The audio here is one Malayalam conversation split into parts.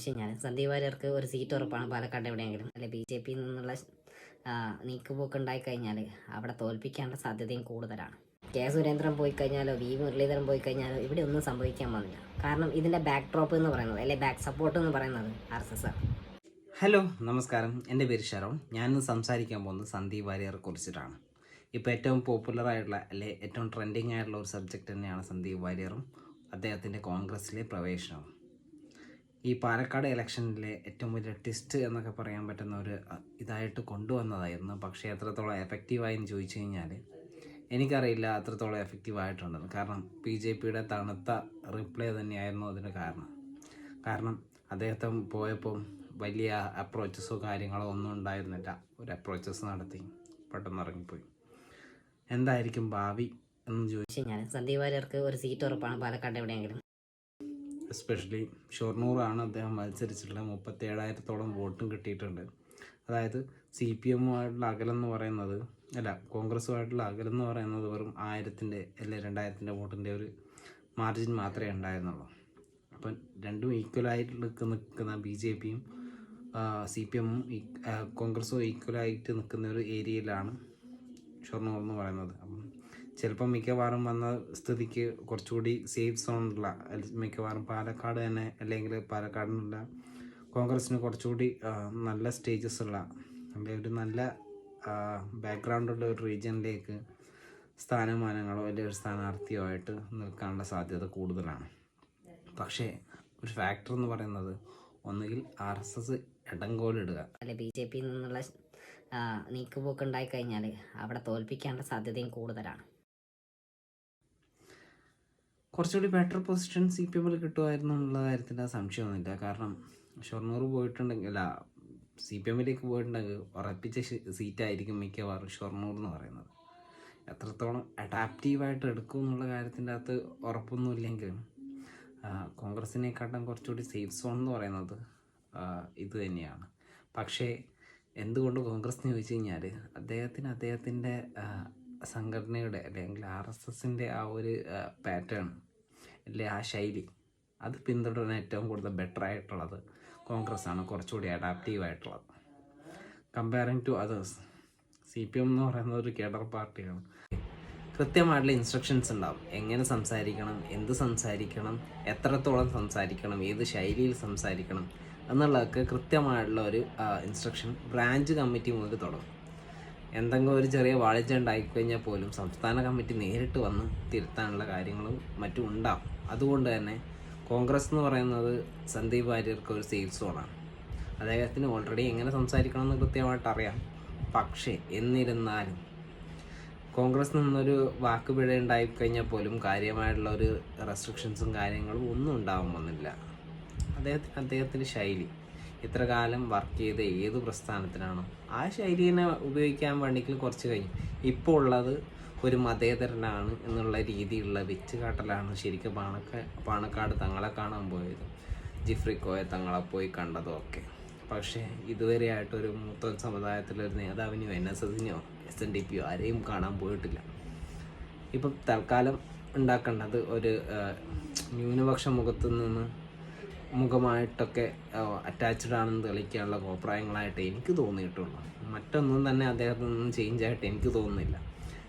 പക്ഷേ ഞാൻ സന്ദീപ് വാര്യർക്ക് ഒരു സീറ്റ് ഉറപ്പാണ് പാലക്കാട് എവിടെയെങ്കിലും. അല്ലെ ബി ജെ പിയിൽ നിന്നുള്ള നീക്കുപോക്ക് ഉണ്ടായി കഴിഞ്ഞാൽ അവിടെ തോൽപ്പിക്കാനുള്ള സാധ്യതയും കൂടുതലാണ്. കെ സുരേന്ദ്രൻ പോയി കഴിഞ്ഞാലോ വി മുരളീധരൻ പോയി കഴിഞ്ഞാലോ ഇവിടെ ഒന്നും സംഭവിക്കാൻ പോകുന്നില്ല. കാരണം ഇതിന്റെ ബാക്ക് ഡ്രോപ്പ് എന്ന് പറയുന്നത് അല്ലെ ബാക്ക് സപ്പോർട്ട് എന്ന് പറയുന്നത് ആർ എസ് എസ് ആണ്. ഹലോ നമസ്കാരം. എന്റെ പേര് ഷരോൺ ഞാനിന്ന് സംസാരിക്കാൻ പോകുന്നത് സന്ദീപ് വാര്യറെ കുറിച്ചിട്ടാണ്. ഇപ്പോൾ ഏറ്റവും പോപ്പുലർ ആയിട്ടുള്ള അല്ലെ ഏറ്റവും ട്രെൻഡിങ് ആയിട്ടുള്ള ഒരു സബ്ജക്റ്റ് തന്നെയാണ് സന്ദീപ് വാര്യറും അദ്ദേഹത്തിന്റെ കോൺഗ്രസ്സിലെ പ്രവേശനവും. ഈ പാലക്കാട് ഇലക്ഷനിലെ ഏറ്റവും വലിയ ട്വിസ്റ്റ് എന്നൊക്കെ പറയാൻ പറ്റുന്ന ഒരു ഇതായിട്ട് കൊണ്ടുവന്നതായിരുന്നു. പക്ഷേ എത്രത്തോളം എഫക്റ്റീവായെന്ന് ചോദിച്ചു കഴിഞ്ഞാൽ എനിക്കറിയില്ല അത്രത്തോളം എഫക്റ്റീവ് ആയിട്ടുണ്ടെന്ന്. കാരണം ബി ജെ പിയുടെ തണുത്ത റിപ്ലൈ തന്നെയായിരുന്നു അതിന് കാരണം. കാരണം അദ്ദേഹത്തെ പോയപ്പം വലിയ അപ്രോച്ചസോ കാര്യങ്ങളോ ഒന്നും ഉണ്ടായിരുന്നില്ല. ഒരു അപ്രോച്ചസ് നടത്തി. പെട്ടെന്ന് ഇറങ്ങിപ്പോയി. എന്തായിരിക്കും ഭാവി എന്ന് ചോദിച്ചു കഴിഞ്ഞാൽ സന്ദീപ് വാര്യർക്ക് ഒരു സീറ്റ് ഉറപ്പാണ് പാലക്കാട് എവിടെയെങ്കിലും. എസ്പെഷ്യലി ഷൊർണൂറാണ് അദ്ദേഹം മത്സരിച്ചിട്ടുള്ളത്. മുപ്പത്തി ഏഴായിരത്തോളം വോട്ടും കിട്ടിയിട്ടുണ്ട്. അതായത് സി പി എമ്മുമായിട്ടുള്ള അകലം എന്ന് പറയുന്നത് അല്ല കോൺഗ്രസ്സുമായിട്ടുള്ള അകലം എന്ന് പറയുന്നത് വെറും ആയിരത്തിന്റെ അല്ലെ രണ്ടായിരത്തിന്റെ വോട്ടിന്റെ ഒരു മാർജിൻ മാത്രമേ ഉണ്ടായിരുന്നുള്ളൂ. അപ്പം രണ്ടും ഈക്വലായിട്ട് നിൽക്കുന്ന നിൽക്കുന്ന ബി ജെ പിയും സി പി എമ്മും കോൺഗ്രസ്സും ഈക്വലായിട്ട് നിൽക്കുന്ന ഒരു ഏരിയയിലാണ് ഷൊർണൂർ എന്ന് പറയുന്നത്. അപ്പം ചിലപ്പം മിക്കവാറും വന്ന സ്ഥിതിക്ക് കുറച്ചുകൂടി സേഫ് സോണുള്ള മിക്കവാറും പാലക്കാട് തന്നെ അല്ലെങ്കിൽ പാലക്കാടിനുള്ള കോൺഗ്രസ്സിന് കുറച്ചുകൂടി നല്ല സ്റ്റേജസ് ഉള്ള അല്ലെങ്കിൽ ഒരു നല്ല ബാക്ക്ഗ്രൗണ്ടുള്ള ഒരു റീജിയനിലേക്ക് സ്ഥാനമാനങ്ങളോ അല്ലെങ്കിൽ ഒരു സ്ഥാനാർത്ഥിയോ ആയിട്ട് നിൽക്കാനുള്ള സാധ്യത കൂടുതലാണ്. പക്ഷേ ഒരു ഫാക്ടർ എന്ന് പറയുന്നത് ഒന്നുകിൽ ആർ എസ് എസ് ഇടങ്കോലിടുക അല്ലെ ബി ജെ പിയിൽ നിന്നുള്ള നീക്കുപോക്ക് ഉണ്ടായിക്കഴിഞ്ഞാൽ അവിടെ തോൽപ്പിക്കാനുള്ള സാധ്യതയും കൂടുതലാണ്. കുറച്ചുകൂടി ബെറ്റർ പൊസിഷൻ സി പി എമ്മിൽ കിട്ടുമായിരുന്നു എന്നുള്ള കാര്യത്തിൽ സംശയമൊന്നുമില്ല കാരണം ഷൊർണൂർ പോയിട്ടുണ്ടെങ്കിൽ അല്ല സി പി എമ്മിലേക്ക് പോയിട്ടുണ്ടെങ്കിൽ ഉറപ്പിച്ച സീറ്റായിരിക്കും മിക്കവാറും ഷൊർണൂർ എന്ന് പറയുന്നത്. എത്രത്തോളം അഡാപ്റ്റീവായിട്ട് എടുക്കും എന്നുള്ള കാര്യത്തിന്റെ അകത്ത് ഉറപ്പൊന്നുമില്ലെങ്കിലും കോൺഗ്രസിനെക്കാട്ടും കുറച്ചുകൂടി സേഫ് സോൺ എന്ന് പറയുന്നത് ഇത് തന്നെയാണ്. പക്ഷേ എന്തുകൊണ്ട് കോൺഗ്രസ് എന്ന് ചോദിച്ചു കഴിഞ്ഞാൽ അദ്ദേഹത്തിന് അദ്ദേഹത്തിന്റെ സംഘടനയുടെ അല്ലെങ്കിൽ ആർ എസ് എസിന്റെ ആ ഒരു പാറ്റേൺ അല്ലെ ആ ശൈലി. അത് പിന്തുടരാൻ ഏറ്റവും കൂടുതൽ ബെറ്റർ ആയിട്ടുള്ളത് കോൺഗ്രസ് ആണ് കുറച്ചുകൂടി അഡാപ്റ്റീവ് ആയിട്ടുള്ളത്. Comparing to others C P M എന്ന് പറയുന്നത് ഒരു കേഡർ പാർട്ടിയാണ്. കൃത്യമായിട്ടുള്ള ഇൻസ്ട്രക്ഷൻസ് ഉണ്ടാവും. എങ്ങനെ സംസാരിക്കണം എന്ത് സംസാരിക്കണം എത്രത്തോളം സംസാരിക്കണം ഏത് ശൈലിയിൽ സംസാരിക്കണം എന്നുള്ളതൊക്കെ കൃത്യമായിട്ടുള്ള ഒരു ഇൻസ്ട്രക്ഷൻ ബ്രാഞ്ച് കമ്മിറ്റി മുതൽ തുടങ്ങും. എന്തെങ്കിലും ഒരു ചെറിയ വാഴ്ച ഉണ്ടായിക്കഴിഞ്ഞാൽ പോലും സംസ്ഥാന കമ്മിറ്റി നേരിട്ട് വന്ന് തിരുത്താനുള്ള കാര്യങ്ങളും മറ്റും ഉണ്ടാവും. അതുകൊണ്ട് തന്നെ കോൺഗ്രസ് എന്ന് പറയുന്നത് സന്ദീപ് വാര്യർക്ക് ഒരു സേഫ് സോണാണ് അദ്ദേഹത്തിന് ഓൾറെഡി എങ്ങനെ സംസാരിക്കണം എന്ന് കൃത്യമായിട്ട് അറിയാം. പക്ഷേ എന്നിരുന്നാലും കോൺഗ്രസ് നിന്നൊരു വാക്ക് പിഴ ഉണ്ടായി പോലും കാര്യമായിട്ടുള്ള ഒരു റെസ്ട്രിക്ഷൻസും കാര്യങ്ങളും ഒന്നും ഉണ്ടാവുമെന്നില്ല അദ്ദേഹത്തിന് അദ്ദേഹത്തിന്റെ ശൈലി ഇത്ര കാലം വർക്ക് ചെയ്ത ഏത് പ്രസ്ഥാനത്തിനാണോ ആ ശൈലിനെ ഉപയോഗിക്കാൻ വേണ്ടിയെങ്കിൽ കുറച്ച് കഴിഞ്ഞു. ഇപ്പോൾ ഉള്ളത് ഒരു മതേതരനാണ് എന്നുള്ള രീതിയിലുള്ള വെച്ച് കാട്ടലാണ് ശരിക്കും പാണക്ക പാണക്കാട് തങ്ങളെ കാണാൻ പോയത്. ജിഫ്രിക്കോയെ തങ്ങളെ പോയി കണ്ടതൊക്കെ. പക്ഷേ ഇതുവരെയായിട്ടൊരു മൂത്ത സമുദായത്തിലൊരു നേതാവിനെയോ എൻ എസ് എസിനെയോ എസ് എൻ ഡി പിയോ ആരെയും കാണാൻ പോയിട്ടില്ല. ഇപ്പം തൽക്കാലം ഉണ്ടാക്കേണ്ടത് ഒരു ന്യൂനപക്ഷ മുഖത്തു നിന്ന് മുഖമായിട്ടൊക്കെ അറ്റാച്ച്ഡ് ആണെന്ന് തെളിയിക്കാനുള്ള അഭിപ്രായങ്ങളായിട്ട് എനിക്ക് തോന്നിയിട്ടുള്ളൂ. മറ്റൊന്നും തന്നെ അദ്ദേഹത്തിൽ നിന്നും ചേഞ്ച് ആയിട്ട് എനിക്ക് തോന്നുന്നില്ല.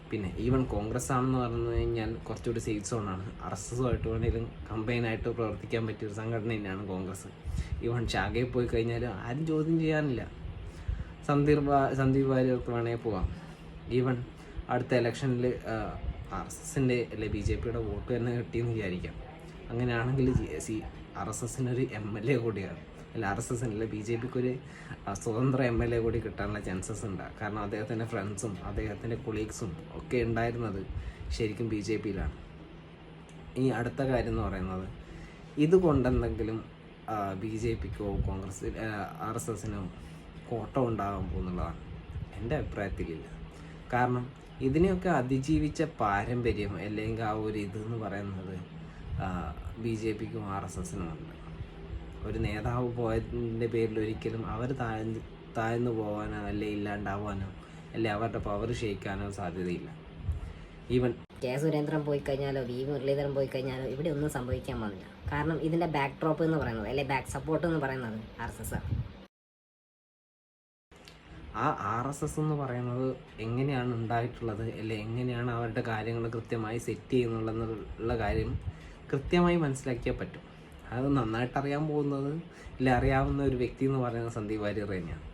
പിന്നെ ഈവൻ കോൺഗ്രസ് ആണെന്ന് പറഞ്ഞു കഴിഞ്ഞാൽ കുറച്ചുകൂടി സേഫ് സോണാണ് ആർ എസ് എസുമായിട്ട് വേണമെങ്കിലും കമ്പൈനായിട്ട് പ്രവർത്തിക്കാൻ പറ്റിയ ഒരു സംഘടന തന്നെയാണ് കോൺഗ്രസ് ഈവൻ ശാഖയിൽ പോയി കഴിഞ്ഞാൽ ആരും ചോദ്യം ചെയ്യാനില്ല. സന്ദീപ് സന്ദീപ് വാര്യർക്ക് വേണമെങ്കിൽ പോവാം. ഈവൻ അടുത്ത ഇലക്ഷനിൽ ആർ എസ് എസിന്റെ അല്ലെ ബി ജെ പിയുടെ വോട്ട് തന്നെ കിട്ടിയെന്ന് വിചാരിക്കാം. അങ്ങനെയാണെങ്കിൽ സി ആർ എസ് എസിനൊരു എം എൽ എ കൂടിയാണ്. അല്ല ആർ എസ് എസിനല്ല ബി ജെ പിക്ക് ഒരു സ്വതന്ത്ര എം എൽ എ കൂടി കിട്ടാനുള്ള ചാൻസസ് ഉണ്ട്. കാരണം അദ്ദേഹത്തിന്റെ ഫ്രണ്ട്സും അദ്ദേഹത്തിന്റെ കൊളീഗ്സും ഒക്കെ ഉണ്ടായിരുന്നത് ശരിക്കും ബി ജെ പിയിലാണ്. ഈ അടുത്ത കാര്യം എന്ന് പറയുന്നത് ഇതുകൊണ്ടെന്തെങ്കിലും ബി ജെ പിക്കോ കോൺഗ്രസ് ആർ എസ് എസിനോ കോട്ടം ഉണ്ടാകാൻ പോകുന്നുള്ളതാണ് എന്റെ അഭിപ്രായത്തിലില്ല. കാരണം ഇതിനെയൊക്കെ അതിജീവിച്ച പാരമ്പര്യം അല്ലെങ്കിൽ ആ ഒരു ഇതെന്ന് പറയുന്നത് ബി ജെ പിക്കും ആർ എസ് എസിനും ഉണ്ട്. ഒരു നേതാവ് പോയതിന്റെ പേരിൽ ഒരിക്കലും അവർ താഴ്ന്ന് താഴ്ന്നു പോകാനോ അല്ലെ ഇല്ലാണ്ടാവാനോ അല്ലെ അവരുടെ പവർ ക്ഷയിക്കാനോ സാധ്യതയില്ല. ഈവൻ കെ സുരേന്ദ്രൻ പോയി കഴിഞ്ഞാലോ വി മുരളീധരൻ പോയി കഴിഞ്ഞാലോ ഇവിടെ ഒന്നും സംഭവിക്കാൻ പോകുന്നില്ല കാരണം ഇതിന്റെ ബാക്ക് ഡ്രോപ്പ് എന്ന് പറയുന്നത് അല്ലെ ബാക്ക് സപ്പോർട്ട് എന്ന് പറയുന്നത് ആർ എസ് എസ് ആണ്. ആ ആർ എസ് എസ് എന്ന് പറയുന്നത് എങ്ങനെയാണ് ഉണ്ടായിട്ടുള്ളത് അല്ലെ എങ്ങനെയാണ് അവരുടെ കാര്യങ്ങൾ കൃത്യമായി സെറ്റ് ചെയ്യുന്നുള്ള കാര്യം കൃത്യമായി മനസ്സിലാക്കിയാൽ പറ്റും. അത് നന്നായിട്ട് അറിയാൻ പോകുന്നത് ഇല്ല അറിയാവുന്ന ഒരു വ്യക്തി എന്ന് പറയുന്നത് സന്ദീപ് വാര്യർ തന്നെയാണ്.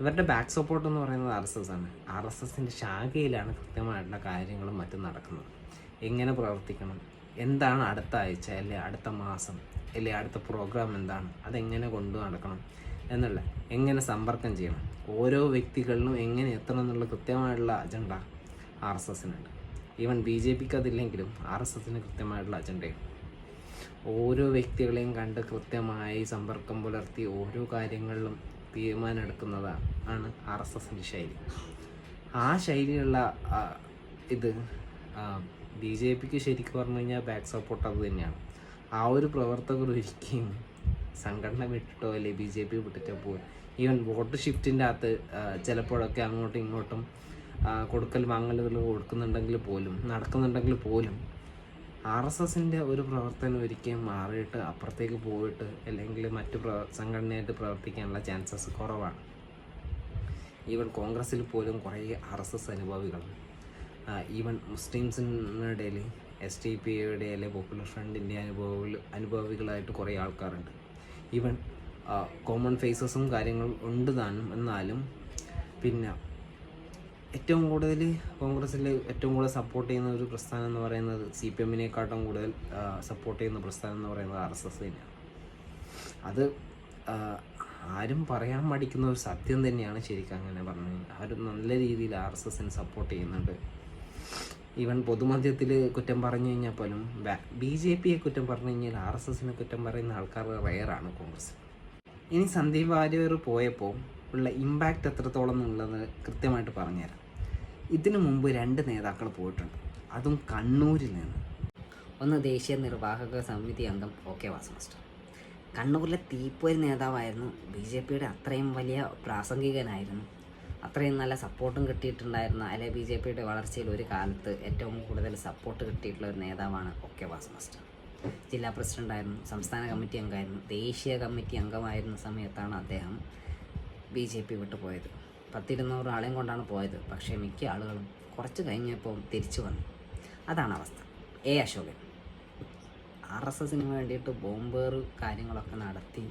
ഇവരുടെ ബാക്ക് സപ്പോർട്ട് എന്ന് പറയുന്നത് ആർ എസ് എസ് ആണ്. ആർ എസ് എസിന്റെ ശാഖയിലാണ് കൃത്യമായിട്ടുള്ള കാര്യങ്ങളും മറ്റും നടക്കുന്നത്. എങ്ങനെ പ്രവർത്തിക്കണം? എന്താണ് അടുത്ത ആഴ്ച അല്ലെ അടുത്ത മാസം അല്ലെ അടുത്ത പ്രോഗ്രാം എന്താണ്? അതെങ്ങനെ കൊണ്ടു നടക്കണം എന്നുള്ള എങ്ങനെ സമ്പർക്കം ചെയ്യണം? ഓരോ വ്യക്തികളിലും എങ്ങനെ എത്തണം എന്നുള്ള കൃത്യമായിട്ടുള്ള അജണ്ട ആർ എസ് എസിനുണ്ട് ഈവൻ ബി ജെ പിക്ക് അതില്ലെങ്കിലും ആർ എസ് എസിന് കൃത്യമായിട്ടുള്ള അജണ്ടയും ഓരോ വ്യക്തികളെയും കണ്ട് കൃത്യമായി സമ്പർക്കം പുലർത്തി ഓരോ കാര്യങ്ങളിലും തീരുമാനം എടുക്കുന്നതാണ് ആണ് ആർ എസ് എസിന്റെ ശൈലി. ആ ശൈലിയുള്ള ഇത് ബി ജെ പിക്ക് ശരിക്കും പറഞ്ഞു കഴിഞ്ഞാൽ ബാക്ക് സപ്പോർട്ട് അത് തന്നെയാണ്. ആ ഒരു പ്രവർത്തകർ ഒരിക്കലും സംഘടന വിട്ടിട്ടോ അല്ലെ ബി ജെ പി വിട്ടിട്ടോ പോകും ഈവൻ വോട്ട് ഷിഫ്റ്റിന്റെ അകത്ത് ചിലപ്പോഴൊക്കെ അങ്ങോട്ടും ഇങ്ങോട്ടും കൊടുക്കൽ വാങ്ങലുകൾ കൊടുക്കുന്നുണ്ടെങ്കിൽ പോലും നടക്കുന്നുണ്ടെങ്കിൽ പോലും ആർ എസ് എസിന്റെ ഒരു പ്രവർത്തനം ഒരിക്കലും മാറിയിട്ട് അപ്പുറത്തേക്ക് പോയിട്ട് അല്ലെങ്കിൽ മറ്റു പ്ര സംഘടനയായിട്ട് പ്രവർത്തിക്കാനുള്ള ചാൻസസ് കുറവാണ്. ഈവൻ കോൺഗ്രസ്സിൽ പോലും കുറേ ആർ എസ് എസ് അനുഭാവികൾ. ഈവൻ മുസ്ലിംസിനിടയിൽ എസ് ടി പിയുടെ അല്ലെ പോപ്പുലർ ഫ്രണ്ടിന്റെ അനുഭവ അനുഭവികളായിട്ട് കുറേ ആൾക്കാരുണ്ട്. ഈവൻ കോമൺ ഫേസസും കാര്യങ്ങളും ഉണ്ട് താനും എന്നാലും പിന്നെ ഏറ്റവും കൂടുതൽ കോൺഗ്രസ്സിൽ ഏറ്റവും കൂടുതൽ സപ്പോർട്ട് ചെയ്യുന്ന ഒരു പ്രസ്ഥാനം എന്ന് പറയുന്നത് സി പി എമ്മിനെക്കാട്ടും കൂടുതൽ സപ്പോർട്ട് ചെയ്യുന്ന പ്രസ്ഥാനം എന്ന് പറയുന്നത് ആർ എസ് എസ് തന്നെയാണ്. അത് ആരും പറയാൻ മടിക്കുന്ന ഒരു സത്യം തന്നെയാണ് ശരിക്കും അങ്ങനെ പറഞ്ഞു കഴിഞ്ഞാൽ. അവർ നല്ല രീതിയിൽ ആർ എസ് എസിന് സപ്പോർട്ട് ചെയ്യുന്നുണ്ട്. ഈവൻ പൊതുമധ്യത്തിൽ കുറ്റം പറഞ്ഞു കഴിഞ്ഞാൽ പോലും ബി ജെ പിയെ കുറ്റം പറഞ്ഞു കഴിഞ്ഞാൽ ആർ എസ് എസിനെ കുറ്റം പറയുന്ന ആൾക്കാർ റയറാണ് കോൺഗ്രസ് ഇനി സന്ദീപ് വാര്യർ പോയപ്പോൾ ഉള്ള ഇമ്പാക്റ്റ് എത്രത്തോളം എന്നുള്ളത് കൃത്യമായിട്ട് പറഞ്ഞുതരാം. ഇതിനു മുമ്പ് രണ്ട് നേതാക്കൾ പോയിട്ടുണ്ട്. അതും കണ്ണൂരിൽ നിന്ന്. ഒന്ന് ദേശീയ നിർവാഹക സമിതി അംഗം ഒ കെ വാസു മാസ്റ്റർ കണ്ണൂരിലെ തീപ്പൊരി നേതാവായിരുന്നു. ബി ജെ പിയുടെ അത്രയും വലിയ പ്രാസംഗികനായിരുന്നു. അത്രയും നല്ല സപ്പോർട്ടും കിട്ടിയിട്ടുണ്ടായിരുന്ന അല്ലെ ബി ജെ പിയുടെ വളർച്ചയിൽ ഒരു കാലത്ത് ഏറ്റവും കൂടുതൽ സപ്പോർട്ട് കിട്ടിയിട്ടുള്ള ഒരു നേതാവാണ് ഒ കെ വാസു മാസ്റ്റർ ജില്ലാ പ്രസിഡന്റായിരുന്നു സംസ്ഥാന കമ്മിറ്റി അംഗമായിരുന്നു ദേശീയ കമ്മിറ്റി അംഗമായിരുന്ന സമയത്താണ് അദ്ദേഹം ബി ജെ പി വിട്ടു പോയത്. പത്തിരുന്നൂറ് ആളെയും കൊണ്ടാണ് പോയത്. പക്ഷേ മിക്ക ആളുകളും കുറച്ച് കഴിഞ്ഞപ്പോൾ തിരിച്ചു വന്നു. അതാണ് അവസ്ഥ. എ അശോകൻ. ആർ എസ് എസിന് വേണ്ടിയിട്ട് ബോംബേറ് കാര്യങ്ങളൊക്കെ നടത്തി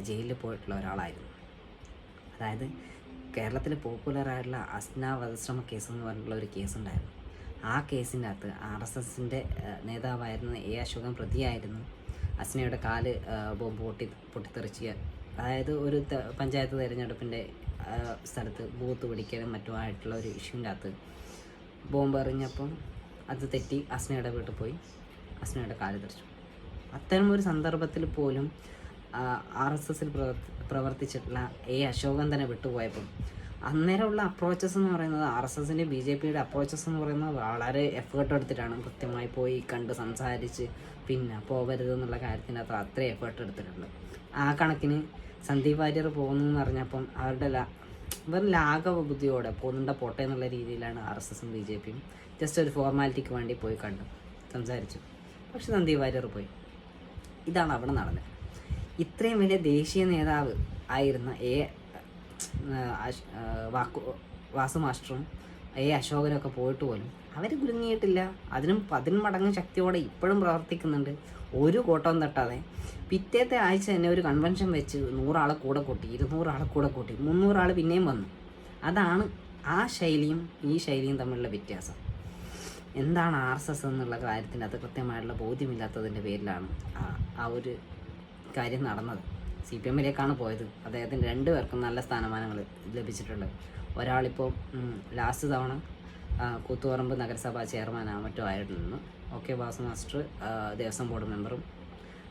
ജയിലിൽ പോയിട്ടുള്ള ഒരാളായിരുന്നു. അതായത് കേരളത്തിൽ പോപ്പുലറായിട്ടുള്ള അസ്ന വധശ്രമ കേസ് എന്ന് പറഞ്ഞിട്ടുള്ള ഒരു കേസുണ്ടായിരുന്നു. ആ കേസിന്റെ അകത്ത് ആർ എസ് എസിന്റെ നേതാവായിരുന്ന എ അശോകൻ പ്രതിയായിരുന്നു അസ്നയുടെ കാൽ ബോംബ് പൊട്ടി പൊട്ടിത്തെറിച്ച്. അതായത് ഒരു പഞ്ചായത്ത് തിരഞ്ഞെടുപ്പിന്റെ സ്ഥലത്ത് ബൂത്ത് പിടിക്കലും മറ്റുമായിട്ടുള്ള ഒരു ഇഷ്യൂവിന്റെ അകത്ത് ബോംബ് എറിഞ്ഞപ്പം അത് തെറ്റി അസ്നയുടെ വീട്ടിൽ പോയി. അസ്നയുടെ കാൽ തെറിച്ചു. അത്തരം ഒരു സന്ദർഭത്തിൽ പോലും ആർ എസ് എസിൽ പ്രവർത്തിച്ചിട്ടുള്ള എ അശോകൻ തന്നെ വിട്ടുപോയപ്പം അന്നേരമുള്ള അപ്രോച്ചസ് എന്ന് പറയുന്നത് ആർ എസ് എസിന്റെ ബി ജെ പിയുടെ അപ്രോച്ചസ് എന്ന് പറയുന്നത് വളരെ എഫേർട്ട് എടുത്തിട്ടാണ് കൃത്യമായി പോയി കണ്ട് സംസാരിച്ച് പിന്നെ പോകരുത് എന്നുള്ള കാര്യത്തിനകത്ത് അത്രയും എഫേർട്ട് എടുത്തിട്ടുണ്ട് ആ കണക്കിന് സന്ദീപ് വാര്യർ പോകുന്നു എന്ന് അറിഞ്ഞപ്പം അവരുടെ ലാ വെറും ലാഘവ ബുദ്ധിയോടെ പോകുന്നുണ്ട പോട്ടെ എന്നുള്ള രീതിയിലാണ് ആർ എസ് എസും ബി ജെ പിയും ജസ്റ്റ് ഒരു ഫോർമാലിറ്റിക്ക് വേണ്ടി പോയി കണ്ടു സംസാരിച്ചു. പക്ഷെ സന്ദീപ് വാര്യർ പോയി. ഇതാണ് അവിടെ നടന്നത്. ഇത്രയും വലിയ ദേശീയ നേതാവ് ആയിരുന്ന എ വാസു മാസ്റ്ററും എ അശോകനൊക്കെ പോയിട്ട് പോലും. അവർ കുലുങ്ങിയിട്ടില്ല. അതിനും പതിന്മടങ്ങ് ശക്തിയോടെ ഇപ്പോഴും പ്രവർത്തിക്കുന്നുണ്ട്. ഒരു കോട്ടവും തട്ടാതെ. പിറ്റേത്തെ ആഴ്ച തന്നെ ഒരു കൺവെൻഷൻ വെച്ച് നൂറാളെ കൂടെ കൂട്ടി ഇരുന്നൂറാളെ കൂടെ കൂട്ടി മുന്നൂറാൾ പിന്നെയും വന്നു. അതാണ് ആ ശൈലിയും ഈ ശൈലിയും തമ്മിലുള്ള വ്യത്യാസം. എന്താണ് ആർ എസ് എസ് എന്നുള്ള കാര്യത്തിന്റെ അത് കൃത്യമായിട്ടുള്ള ബോധ്യമില്ലാത്തതിന്റെ പേരിലാണ് ആ- ഒരു കാര്യം നടന്നത്. സി പി എമ്മിലേക്കാണ് പോയത്. അദ്ദേഹത്തിന് രണ്ടു പേർക്കും നല്ല സ്ഥാനമാനങ്ങൾ ലഭിച്ചിട്ടുണ്ട് ഒരാളിപ്പോൾ ലാസ്റ്റ് തവണ കൂത്തുപറമ്പ് നഗരസഭാ ചെയർമാനോ മറ്റോ ആയിരുന്നു. Okay Vasu master Devaswom board മെമ്പറും.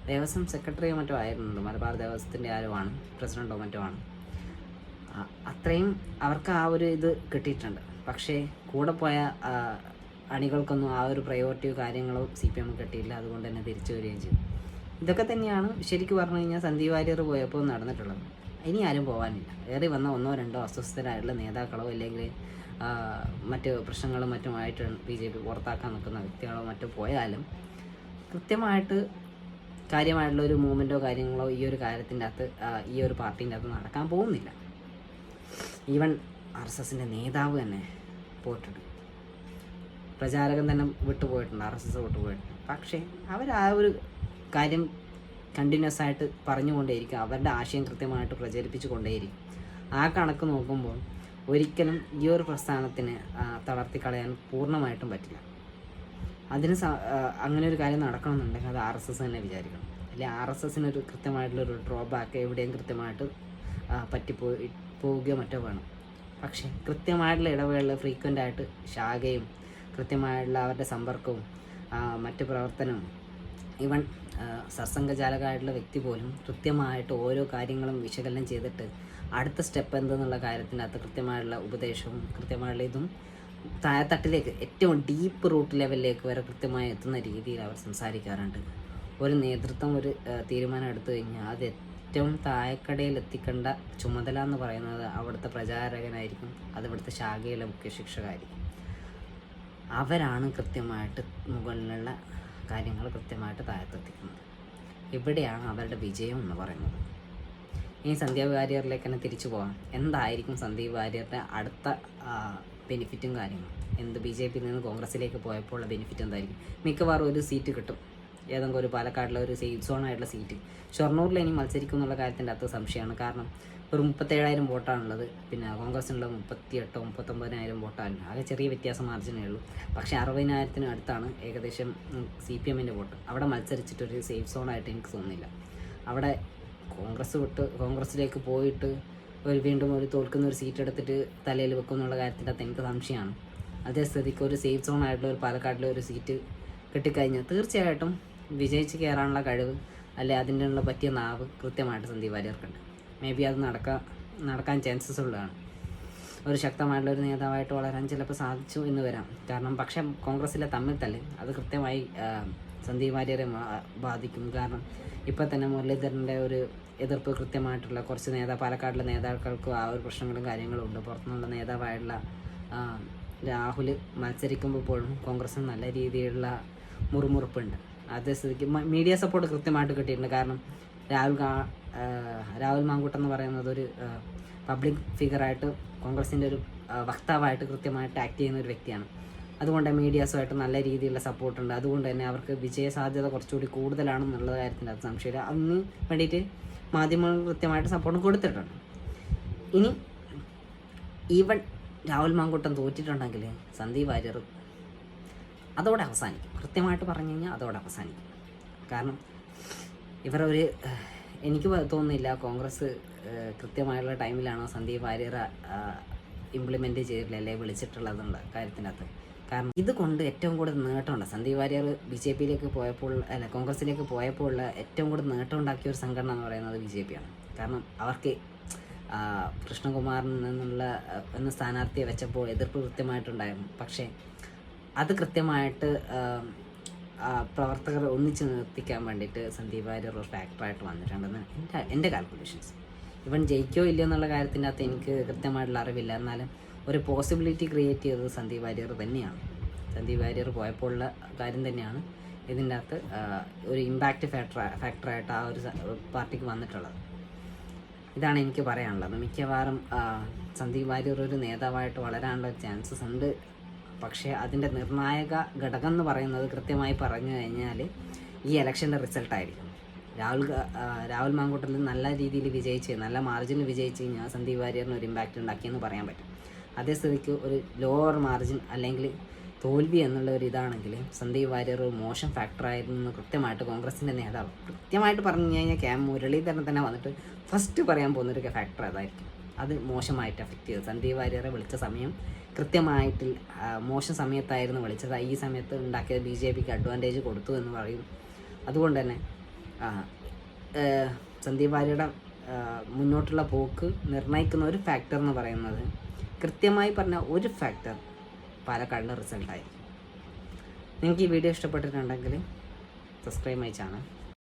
ദേവസ്വം സെക്രട്ടറിയോ മറ്റോ ആയിരുന്നു. മലബാർ ദേവസ്വത്തിന്റെ ആരോ ആണ് പ്രസിഡന്റോ മറ്റോ ആണ്. അത്രയും അവർക്ക് ആ ഒരു ഇത് കിട്ടിയിട്ടുണ്ട്. പക്ഷേ കൂടെ പോയ അണികൾക്കൊന്നും ആ ഒരു പ്രയോറിറ്റിയോ കാര്യങ്ങളോ സി പി എം കിട്ടിയില്ല. അതുകൊണ്ട് തന്നെ തിരിച്ചു വരികയും ചെയ്തു. ഇതൊക്കെ തന്നെയാണ് ശരിക്കും പറഞ്ഞു കഴിഞ്ഞാൽ സന്ദീപ് വാര്യർ പോയപ്പോൾ നടന്നിട്ടുള്ളത്. ഇനി ആരും പോകാനില്ല ഏറി വന്ന ഒന്നോ രണ്ടോ അസ്വസ്ഥരായിട്ടുള്ള നേതാക്കളോ അല്ലെങ്കിൽ മറ്റ് പ്രശ്നങ്ങളും മറ്റുമായിട്ട് ബി ജെ പി പുറത്താക്കാൻ നിൽക്കുന്ന വ്യക്തികളോ മറ്റോ പോയാലും കൃത്യമായിട്ട് കാര്യമായിട്ടുള്ള ഒരു മൂവ്മെന്റോ കാര്യങ്ങളോ ഈ ഒരു കാര്യത്തിന്റെ അകത്ത് ഈ ഒരു പാർട്ടീന്റെ അകത്ത് നടക്കാൻ പോകുന്നില്ല. ഈവൻ ആർ എസ് എസിന്റെ നേതാവ് തന്നെ പോയിട്ടുണ്ട്. പ്രചാരകൻ തന്നെ വിട്ടുപോയിട്ടുണ്ട് ആർ എസ് എസ് വിട്ടുപോയിട്ടുണ്ട്. പക്ഷേ അവർ ആ ഒരു കാര്യം കണ്ടിന്യൂസ് ആയിട്ട് പറഞ്ഞുകൊണ്ടേയിരിക്കും. അവരുടെ ആശയം കൃത്യമായിട്ട് പ്രചരിപ്പിച്ചു കൊണ്ടേയിരിക്കും ആ കണക്ക് നോക്കുമ്പോൾ ഒരിക്കലും ഈ ഒരു പ്രസ്ഥാനത്തിന് തളർത്തി കളയാൻ പൂർണമായിട്ടും പറ്റില്ല. അതിന് അങ്ങനെ ഒരു കാര്യം നടക്കണമെന്നുണ്ടെങ്കിൽ അത് ആർ എസ് എസ് തന്നെ വിചാരിക്കണം. അല്ലെ ആർ എസ് എസിനൊരു കൃത്യമായിട്ടുള്ളൊരു ഡ്രോബാക്ക് എവിടെയും കൃത്യമായിട്ട് പറ്റിപ്പോയി പോവുകയോ മറ്റോ വേണം. പക്ഷേ കൃത്യമായിട്ടുള്ള ഇടവേളയിൽ ഫ്രീക്വന്റ് ആയിട്ട് ശാഖയും കൃത്യമായിട്ടുള്ള അവരുടെ സമ്പർക്കവും മറ്റ് പ്രവർത്തനവും ഇവൻ സർസംഘചാലകമായിട്ടുള്ള വ്യക്തി പോലും കൃത്യമായിട്ട് ഓരോ കാര്യങ്ങളും വിശകലനം ചെയ്തിട്ട് അടുത്ത സ്റ്റെപ്പ് എന്തെന്നുള്ള കാര്യത്തിനകത്ത് കൃത്യമായിട്ടുള്ള ഉപദേശവും കൃത്യമായിട്ടുള്ള ഇതും താഴെത്തട്ടിലേക്ക് ഏറ്റവും ഡീപ്പ് റൂട്ട് ലെവലിലേക്ക് വരെ കൃത്യമായി എത്തുന്ന രീതിയിൽ അവർ സംസാരിക്കാറുണ്ട്. ഒരു നേതൃത്വം ഒരു തീരുമാനം എടുത്തു കഴിഞ്ഞാൽ അത് ഏറ്റവും താഴെക്കടയിൽ എത്തിക്കേണ്ട ചുമതല എന്ന് പറയുന്നത് അവിടുത്തെ പ്രചാരകനായിരിക്കും അത് ഇവിടുത്തെ ശാഖയിലെ മുഖ്യ ശിക്ഷകായിരിക്കും. അവരാണ് കൃത്യമായിട്ട് മുകളിലുള്ള കാര്യങ്ങൾ കൃത്യമായിട്ട് താഴത്തെത്തിക്കുന്നത്. ഇവിടെയാണ് അവരുടെ വിജയം എന്ന് പറയുന്നത്. ഇനി സന്ദീപ് വാര്യറിലേക്ക് തന്നെ തിരിച്ചു പോകാം. എന്തായിരിക്കും സന്ദീപ് വാര്യറുടെ അടുത്ത ബെനിഫിറ്റും കാര്യങ്ങളും? എന്ത്? ബി ജെ പിയിൽ നിന്ന് കോൺഗ്രസിലേക്ക് പോയപ്പോൾ ഉള്ള ബെനിഫിറ്റ് എന്തായിരിക്കും? മിക്കവാറും ഒരു സീറ്റ് കിട്ടും. ഏതെങ്കിലും ഒരു പാലക്കാടിലെ ഒരു സേഫ് സോൺ ആയിട്ടുള്ള സീറ്റ് ഷൊർണൂരിൽ ഇനി മത്സരിക്കും എന്നുള്ള കാര്യത്തിന്റെ അത്ര സംശയമാണ്. കാരണം ഒരു മുപ്പത്തേഴായിരം വോട്ടാണുള്ളത് പിന്നെ കോൺഗ്രസിനുള്ളത് മുപ്പത്തിയെട്ടോ മുപ്പത്തൊമ്പതിനായിരം വോട്ടാണ്. ആകെ ചെറിയ വ്യത്യാസം മാർജിനേ ഉള്ളൂ. പക്ഷേ അറുപതിനായിരത്തിന് അടുത്താണ് ഏകദേശം സി പി എമ്മിന്റെ വോട്ട്. അവിടെ മത്സരിച്ചിട്ടൊരു സേഫ് സോൺ ആയിട്ട് എനിക്ക് തോന്നുന്നില്ല. അവിടെ കോൺഗ്രസ് വിട്ട് കോൺഗ്രസ്സിലേക്ക് പോയിട്ട് ഒരു വീണ്ടും ഒരു തോൽക്കുന്ന ഒരു സീറ്റ് എടുത്തിട്ട് തലയിൽ വെക്കും എന്നുള്ള കാര്യത്തിന്റെ അത് എനിക്ക് സംശയമാണ്. അതേ സ്ഥിതിക്ക് ഒരു സേഫ് സോൺ ആയിട്ടുള്ള ഒരു പാലക്കാട്ടിലെ ഒരു സീറ്റ് കിട്ടിക്കഴിഞ്ഞാൽ തീർച്ചയായിട്ടും വിജയിച്ച് കയറാനുള്ള കഴിവ് അല്ലെ ഉള്ള പറ്റിയ നാവ് കൃത്യമായിട്ട് സന്ദീപ് വാര്യർക്കുണ്ട്. മേ ബി അത് നടക്കാൻ നടക്കാൻ ചാൻസസ് ഉള്ളതാണ്. ഒരു ശക്തമായിട്ടുള്ള ഒരു നേതാവായിട്ട് വളരാൻ ചിലപ്പോൾ സാധിച്ചു എന്ന് വരാം. കാരണം പക്ഷേ കോൺഗ്രസ്സിലെ തമ്മിൽ തല്ല് അത് കൃത്യമായി സന്ദീപ് വാര്യരെ ബാധിക്കും. കാരണം ഇപ്പം തന്നെ മുരളീധരന്റെ ഒരു എതിർപ്പ് കൃത്യമായിട്ടുള്ള കുറച്ച് നേതാ പാലക്കാടിലെ നേതാക്കൾക്കും ആ ഒരു പ്രശ്നങ്ങളും കാര്യങ്ങളും ഉണ്ട്. പുറത്തുനിന്നുള്ള നേതാവായിട്ടുള്ള രാഹുൽ മത്സരിക്കുമ്പോൾ പോലും കോൺഗ്രസ്സിന് നല്ല രീതിയിലുള്ള മുറുമുറുപ്പുണ്ട്. അതേ സ്ഥിതിക്ക് മീഡിയ സപ്പോർട്ട് കൃത്യമായിട്ട് കിട്ടിയിട്ടുണ്ട്. കാരണം രാഹുൽ രാഹുൽ മാങ്കുട്ട് എന്ന് പറയുന്നത് ഒരു പബ്ലിക് ഫിഗറായിട്ട് കോൺഗ്രസിന്റെ ഒരു വക്താവായിട്ട് കൃത്യമായിട്ട് ആക്ട് ചെയ്യുന്ന ഒരു വ്യക്തിയാണ്. അതുകൊണ്ട് മീഡിയാസുമായിട്ട് നല്ല രീതിയിലുള്ള സപ്പോർട്ടുണ്ട് അതുകൊണ്ട് തന്നെ അവർക്ക് വിജയ സാധ്യത കുറച്ചുകൂടി കൂടുതലാണെന്നുള്ള കാര്യത്തിന്റെ അത് സംശയമില്ല. അന്ന് വേണ്ടിയിട്ട് മാധ്യമങ്ങൾ കൃത്യമായിട്ട് സപ്പോർട്ട് കൊടുത്തിട്ടുണ്ട്. ഇനി ഈവൻ രാഹുൽ മാങ്കൂട്ടം തോറ്റിട്ടുണ്ടെങ്കിൽ സന്ദീപ് വാര്യർ അതോടെ അവസാനിക്കും. കൃത്യമായിട്ട് പറഞ്ഞു കഴിഞ്ഞാൽ അതോടെ അവസാനിക്കും. കാരണം ഇവർ ഒരു എനിക്ക് തോന്നുന്നില്ല കോൺഗ്രസ് കൃത്യമായുള്ള ടൈമിലാണോ സന്ദീപ് വാര്യർ ഇംപ്ലിമെന്റ് ചെയ്തിട്ടില്ല അല്ലെ വിളിച്ചിട്ടുള്ളതെന്നുള്ള കാര്യത്തിനകത്ത്. കാരണം ഇതുകൊണ്ട് ഏറ്റവും കൂടുതൽ നേട്ടമുണ്ട്. സന്ദീപ് വാര്യർ ബി ജെ പിയിലേക്ക് പോയപ്പോൾ അല്ല കോൺഗ്രസിലേക്ക് പോയപ്പോൾ ഉള്ള ഏറ്റവും കൂടുതൽ നേട്ടം ഉണ്ടാക്കിയ ഒരു സംഘടന എന്ന് പറയുന്നത് ബി ജെ പിയാണ് കാരണം അവർക്ക് കൃഷ്ണകുമാറിൽ നിന്നുള്ള എന്ന സ്ഥാനാർത്ഥിയെ വെച്ചപ്പോൾ എതിർപ്പ് കൃത്യമായിട്ടുണ്ടായിരുന്നു. പക്ഷേ അത് കൃത്യമായിട്ട് പ്രവർത്തകർ ഒന്നിച്ച് നിർത്തിക്കാൻ വേണ്ടിയിട്ട് സന്ദീപ് വാര്യർ ഒരു ഫാക്ടറായിട്ട് വന്നിട്ടുണ്ടെന്ന് എന്റെ എന്റെ കാൽക്കുലേഷൻസ് ഇവൻ ജയിക്കോ ഇല്ലയോ എന്നുള്ള കാര്യത്തിന്റെ അകത്ത് എനിക്ക് കൃത്യമായിട്ടുള്ള അറിവില്ല. എന്നാലും ഒരു പോസിബിലിറ്റി ക്രിയേറ്റ് ചെയ്തത് സന്ദീപ് വാര്യർ തന്നെയാണ്. സന്ദീപ് വാര്യർ പോയപ്പോഴുള്ള കാര്യം തന്നെയാണ് ഇതിന്റെ അകത്ത് ഒരു ഇമ്പാക്റ്റ് ഫാക്ടർ ഫാക്ടറായിട്ട് ആ ഒരു പാർട്ടിക്ക് വന്നിട്ടുള്ളത്. ഇതാണ് എനിക്ക് പറയാനുള്ളത്. മിക്കവാറും സന്ദീപ് വാര്യർ ഒരു നേതാവായിട്ട് വളരാനുള്ള ചാൻസസ് ഉണ്ട് പക്ഷേ അതിന്റെ നിർണായക ഘടകം എന്ന് പറയുന്നത് കൃത്യമായി പറഞ്ഞു കഴിഞ്ഞാൽ ഈ ഇലക്ഷന്റെ റിസൾട്ടായിരിക്കും. രാഹുൽ രാഹുൽ മാങ്കൂട്ടത്തിൽ നല്ല രീതിയിൽ വിജയിച്ച് നല്ല മാർജിൻ വിജയിച്ച് കഴിഞ്ഞാൽ സന്ദീപ് വാര്യറിന് ഒരു ഇമ്പാക്റ്റ് ഉണ്ടാക്കിയെന്ന് പറയാൻ പറ്റും. അതേ സ്ഥിതിക്ക് ഒരു ലോവർ മാർജിൻ അല്ലെങ്കിൽ തോൽവി എന്നുള്ള ഒരു ഇതാണെങ്കിൽ സന്ദീപ് വാര്യർ ഒരു മോശം ഫാക്ടറായിരുന്നു എന്ന് കൃത്യമായിട്ട് കോൺഗ്രസിന്റെ നേതാവ് കൃത്യമായിട്ട് പറഞ്ഞു കഴിഞ്ഞാൽ ക്യാം മുരളീധരൻ തന്നെ വന്നിട്ട് ഫസ്റ്റ് പറയാൻ പോകുന്നൊരു ഫാക്ടർ അതായിരിക്കും. അത് മോശമായിട്ട് എഫക്ട് ചെയ്തു. സന്ദീപ് വാര്യറെ വിളിച്ച സമയം കൃത്യമായിട്ട് മോശം സമയത്തായിരുന്നു വിളിച്ചത്. ഈ സമയത്ത് ഉണ്ടാക്കിയത് ബി ജെ പിക്ക് അഡ്വാന്റേജ് കൊടുത്തു എന്ന് പറയും. അതുകൊണ്ട് തന്നെ സന്ദീപ് വാര്യയുടെ മുന്നോട്ടുള്ള പോക്ക് നിർണയിക്കുന്ന ഒരു ഫാക്ടർ എന്ന് പറയുന്നത് കൃത്യമായി പറഞ്ഞ ഒരു ഫാക്ടർ പാലക്കാടിന്റെ റിസൾട്ടായിരിക്കും നിങ്ങൾക്ക് ഈ വീഡിയോ ഇഷ്ടപ്പെട്ടിട്ടുണ്ടെങ്കിൽ സബ്സ്ക്രൈബ് മൈ ചാനൽ